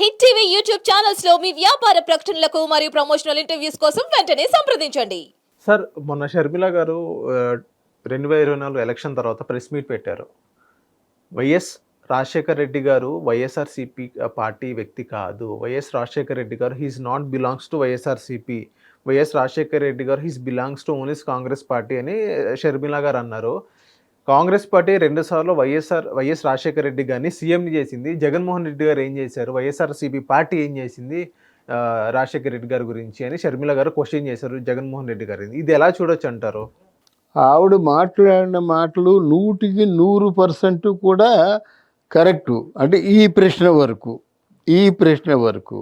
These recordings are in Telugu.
హిట్ టీవీ యూట్యూబ్ ఛానల్స్లో మీ వ్యాపార ప్రకటనలకు మరియు ప్రమోషనల్ ఇంటర్వ్యూస్ కోసం వెంటనే సంప్రదించండి. సార్ మొన్న షర్మిల గారు రెండు వేల ఇరవై నాలుగు ఎలక్షన్ తర్వాత ప్రెస్ మీట్ పెట్టారు. Y S Rajasekhar Reddy garu YSRCP party వ్యక్తి కాదు. Y S Rajasekhar Reddy garu he's not belongs to YSRCP. Y S Rajasekhar Reddy garu he's belongs to only's Congress party అని షర్మిల గారు అన్నారు. కాంగ్రెస్ పార్టీ రెండుసార్లు వైఎస్ఆర్ వైఎస్ రాజశేఖర రెడ్డి గారిని సీఎంని చేసింది. జగన్మోహన్ రెడ్డి గారు ఏం చేశారు? వైఎస్ఆర్సీపీ పార్టీ ఏం చేసింది? రాజశేఖర రెడ్డి గారి గురించి అని షర్మిల గారు క్వశ్చన్ చేశారు జగన్మోహన్ రెడ్డి గారిని. ఇది ఎలా చూడొచ్చు అంటారు? ఆవిడ మాట్లాడిన మాటలు నూటికి నూరు పర్సెంట్ కూడా కరెక్టు. అంటే ఈ ప్రశ్న వరకు ఈ ప్రశ్న వరకు.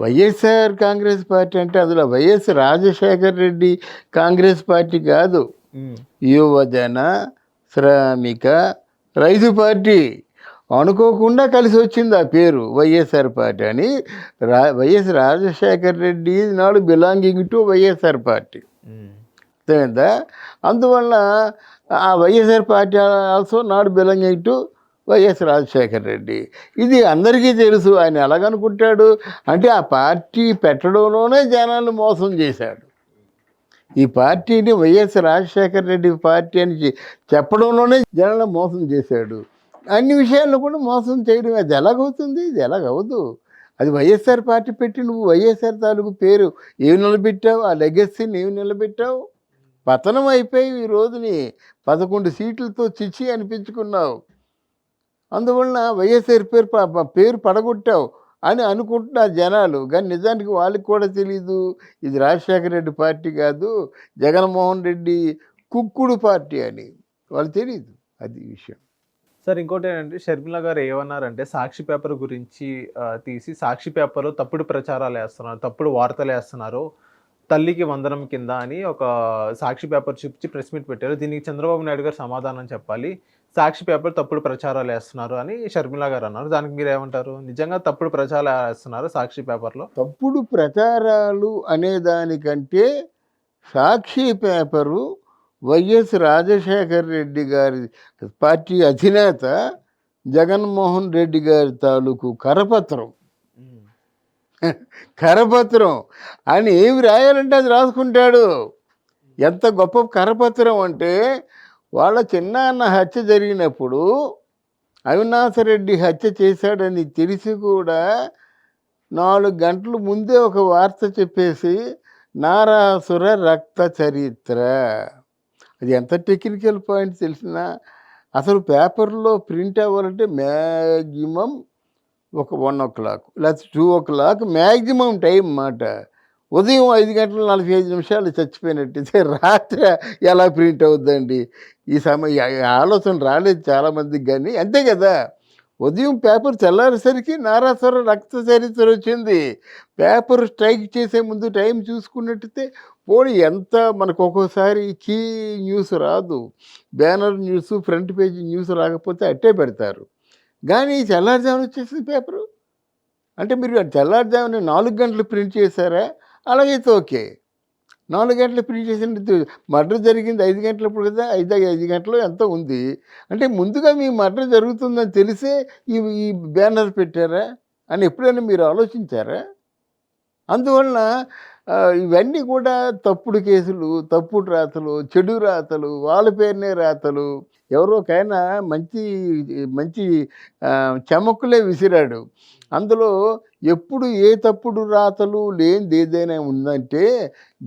వైఎస్ఆర్ కాంగ్రెస్ పార్టీ అంటే అందులో Y S Rajasekhar Reddy Congress party కాదు. యువజన శ్రామిక రైతు పార్టీ అనుకోకుండా కలిసి వచ్చింది ఆ పేరు. వైఎస్ఆర్ పార్టీ అని రా వైఎస్ రాజశేఖర్ రెడ్డి నాడు బిలాంగింగ్ టు వైఎస్ఆర్ పార్టీ. అర్థమైందా? అందువల్ల ఆ YSR party also not belonging to YS Rajasekhar Reddy. ఇది అందరికీ తెలుసు ఆయన ఎలాగనుకుంటాడు? అంటే ఆ పార్టీ పెట్టడంలోనే జనాలు మోసం చేశాడు. ఈ పార్టీని వైఎస్ రాజశేఖర రెడ్డి పార్టీ అని చెప్పడంలోనే జనాలను మోసం చేశాడు. అన్ని విషయాల్లో కూడా మోసం చేయడం అది ఎలాగవుతుంది? ఇది ఎలాగవదు. అది వైఎస్ఆర్ పార్టీ పెట్టి నువ్వు వైఎస్ఆర్ తాలూకు పేరు ఏమి నిలబెట్టావు? ఆ లెగసీని ఏమి నిలబెట్టావు? పతనం అయిపోయి ఈ రోజుని పదకొండు సీట్లతో చిచ్చి అనిపించుకున్నావు. అందువలన వైఎస్ఆర్ పేరు పేరు పడగొట్టావు. అని అనుకుంటున్నారు జనాలు. కానీ నిజానికి వాళ్ళకి కూడా తెలీదు. ఇది రాజశేఖర రెడ్డి పార్టీ కాదు జగన్మోహన్ రెడ్డి కుక్కుడు పార్టీ అని. వాళ్ళు తెలియదు అది విషయం. సార్ ఇంకోటి ఏంటంటే షర్మిల గారు ఏమన్నారంటే సాక్షి పేపర్ గురించి తీసి సాక్షి పేపర్లో తప్పుడు ప్రచారాలు వేస్తున్నారు తప్పుడు వార్తలు వేస్తున్నారు. తల్లికి వందనం కింద అని ఒక సాక్షి పేపర్ చూపించి ప్రెస్ మీట్ పెట్టారు. దీనికి చంద్రబాబు నాయుడు గారు సమాధానం చెప్పాలి. సాక్షి పేపర్ తప్పుడు ప్రచారాలు వేస్తున్నారు అని షర్మిల గారు అన్నారు. దానికి మీరు ఏమంటారు నిజంగా తప్పుడు ప్రచారాలు వేస్తున్నారు సాక్షి పేపర్లో? తప్పుడు ప్రచారాలు అనే దానికంటే సాక్షి పేపరు వైఎస్ రాజశేఖర్ రెడ్డి గారి పార్టీ అధినేత జగన్మోహన్ రెడ్డి గారి తాలూకు కరపత్రం. కరపత్రం ఆయన ఏమి రాయాలంటే అది రాసుకుంటాడు. ఎంత గొప్ప కరపత్రం అంటే వాళ్ళ చిన్నాన్న హత్య జరిగినప్పుడు అవినాశరెడ్డి హత్య చేశాడని తెలిసి కూడా నాలుగు గంటల ముందే ఒక వార్త చెప్పేసి నారాసుర రక్త చరిత్ర. అది ఎంత టెక్నికల్ పాయింట్ తెలిసినా అసలు పేపర్లో ప్రింట్ అవ్వాలంటే మ్యాక్సిమం ఒక వన్ ఓ క్లాక్ లేకపోతే two o'clock maximum time మాట ఉదయం ఐదు గంటల నలభై ఐదు నిమిషాలు చచ్చిపోయినట్టయితే రాత్రి ఎలా ప్రింట్ అవుద్దండి? ఈ సమయ ఆలోచన రాలేదు చాలామందికి కానీ. అంతే కదా ఉదయం పేపర్ చల్లారేసరికి నారాసుర రక్త చరిత్ర వచ్చింది. పేపర్ స్ట్రైక్ చేసే ముందు టైం చూసుకున్నట్టయితే పోనీ ఎంత మనకు ఒక్కోసారి కీ న్యూస్ రాదు. Banner news front page news రాకపోతే అట్టే పెడతారు. కానీ తెల్లారుజామున వచ్చేసింది పేపరు. అంటే మీరు తెల్లారుజామున నాలుగు గంటలు ప్రింట్ చేశారా? అలాగైతే ఓకే. నాలుగు గంటలు ప్రింట్ చేసిన మర్డర్ జరిగింది ఐదు గంటలప్పుడు కదా ఐదు ఐదు గంటలు ఎంత ఉంది? అంటే ముందుగా మీ మర్డర్ జరుగుతుందని తెలిసే ఈ ఈ బ్యానర్ పెట్టారా? అని ఎప్పుడైనా మీరు ఆలోచించారా? అందువలన ఇవన్నీ కూడా తప్పుడు కేసులు తప్పుడు రాతలు చెడు రాతలు వాళ్ళ పేరునే రాతలు. ఎవరోకైనా మంచి మంచి ఆ, విసిరాడు. అందులో ఎప్పుడు ఏ తప్పుడు రాతలు లేనిది ఏదైనా ఉందంటే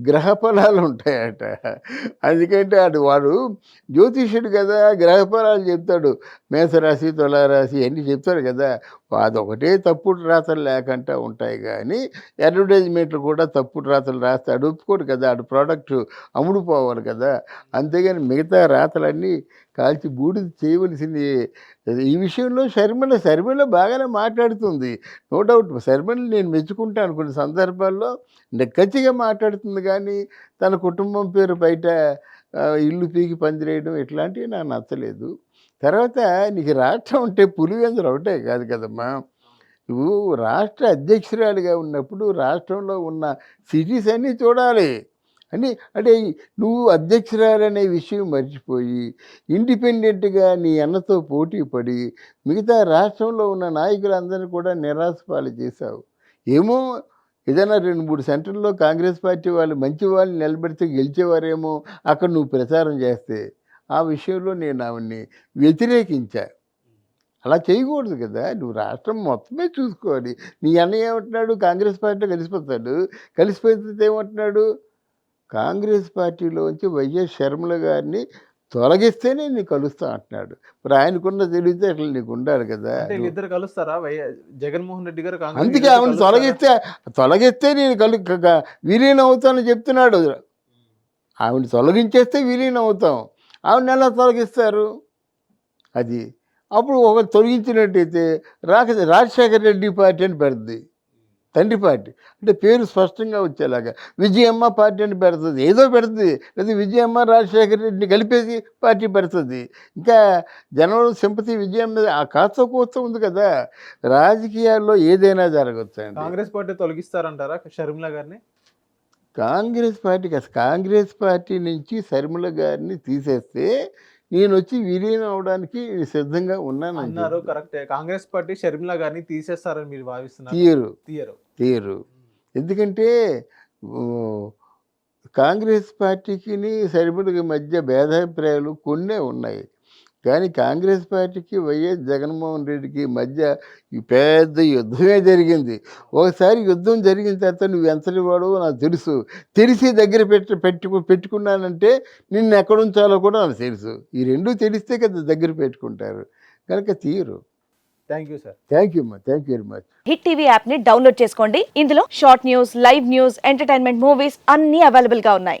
గ్రహ ఫలాలు ఉంటాయట. అందుకంటే అటు వాడు జ్యోతిష్యుడు కదా గ్రహ ఫలాలు చెప్తాడు. మేషరాశి తులారాశి అన్నీ చెప్తాడు కదా. అదొకటే తప్పుడు రాతలు లేకుండా ఉంటాయి కానీ అడ్వర్టైజ్మెంట్లు కూడా తప్పుడు రాతలు రాస్తాడు ఒప్పుకోడు కదా ఆడు ప్రోడక్ట్ అమ్ముడుపోవాలి కదా. అంతేగాని మిగతా రాతలన్నీ కాల్చి బూడిద చేయవలసింది. ఈ విషయంలో శర్మిల శర్మిల బాగానే మాట్లాడుతుంది. నో డౌట్ శర్మిల నేను మెచ్చుకుంటాను కొన్ని సందర్భాల్లో. నెక్కచ్చిగా మాట్లాడుతుంది కానీ తన కుటుంబం పేరు బయట ఇల్లు పీకి పందిరేయడం ఇట్లాంటివి నాకు నచ్చలేదు. తర్వాత నీకు రాష్ట్రం అంటే పులివెందులు ఒకటే కాదు కదమ్మా. నువ్వు రాష్ట్ర అధ్యక్షురాలిగా ఉన్నప్పుడు రాష్ట్రంలో ఉన్న సిటీస్ అన్నీ చూడాలి. అని అంటే నువ్వు అధ్యక్షురాలనే విషయం మర్చిపోయి ఇండిపెండెంట్గా నీ అన్నతో పోటీ పడి మిగతా రాష్ట్రంలో ఉన్న నాయకులందరినీ కూడా నిరాశపాలు చేశావు. ఏమో ఏదైనా రెండు మూడు సెంటర్లో కాంగ్రెస్ పార్టీ వాళ్ళు మంచి వాళ్ళు నిలబెడితే గెలిచేవారేమో అక్కడ నువ్వు ప్రచారం చేస్తే ఆ విషయంలో నేను ఆవిడ్ని వ్యతిరేకించా. అలా చేయకూడదు కదా! నువ్వు రాష్ట్రం మొత్తమే చూసుకోవాలి. నీ అన్నయ్య ఏమంటున్నాడు? కాంగ్రెస్ పార్టీలో కలిసిపోతాడు. కలిసిపోతే ఏమంటున్నాడు? కాంగ్రెస్ పార్టీలోంచి వైఎస్ షర్మిల గారిని తొలగిస్తేనే నీ కలుస్తా అంటున్నాడు. మరి ఆయనకున్న తెలివితే అట్లా నీకు ఉండాలి కదా! వీళ్ళిద్దరు కలుస్తారా? వై- జగన్మోహన్ రెడ్డి గారు అందుకే ఆవిడ? తొలగిస్తే తొలగిస్తే నేను కలు విలీనం అవుతానని చెప్తున్నాడు. ఆవిడ తొలగించేస్తే విలీనం అవుతాం. ఆవిడని ఎలా తొలగిస్తారు? అది అప్పుడు ఒక తొలగించినట్టయితే రాక రాజశేఖర రెడ్డి పార్టీ అని పెడుతుంది. తండ్రి పార్టీ. అంటే పేరు స్పష్టంగా వచ్చేలాగా విజయమ్మ పార్టీ అని పెడుతుంది. ఏదో పెడుతుంది. లేదా విజయమ్మ రాజశేఖర రెడ్డిని కలిపేసి పార్టీ పెడుతుంది. ఇంకా జనంలో సింపతి విజయం మీద ఆ కాస్త కూస్త ఉంది కదా. రాజకీయాల్లో ఏదైనా జరగచ్చు కాంగ్రెస్ పార్టీ తొలగిస్తారంటారా షర్మిల గారిని? కాంగ్రెస్ అసలు కాంగ్రెస్ పార్టీ నుంచి శర్మిల గారిని తీసేస్తే నేను వచ్చి విలీనం అవడానికి సిద్ధంగా ఉన్నాను అని అన్నారు. కరెక్టే కాంగ్రెస్ పార్టీ షర్మిల గారిని తీసేస్తారని మీరు భావిస్తున్నారు. తీయరు. తీయరు. తీయరు. ఎందుకంటే కాంగ్రెస్ పార్టీకి శర్మిలకి మధ్య భేదాభిప్రాయాలు కొన్నే ఉన్నాయి. కానీ కాంగ్రెస్ పార్టీకి వైఎస్ జగన్మోహన్ రెడ్డికి మధ్య ఈ పెద్ద యుద్ధమే జరిగింది. ఒకసారి యుద్ధం జరిగిన తర్వాత నువ్వు ఎంతటి వాడో నాకు తెలుసు. తెలిసి దగ్గర పెట్టి పెట్టుకు పెట్టుకున్నానంటే నిన్ను ఎక్కడ ఉంచాలో కూడా నాకు తెలుసు. ఈ రెండు తెలిస్తే కదా దగ్గర పెట్టుకుంటారు. కనుక తీయరు thank you sir. Thank you అమ్మా. Thank you very much. Hit TV యాప్ని డౌన్లోడ్ చేసుకోండి. ఇందులో short news live news entertainment movies అన్ని అవైలబుల్గా ఉన్నాయి.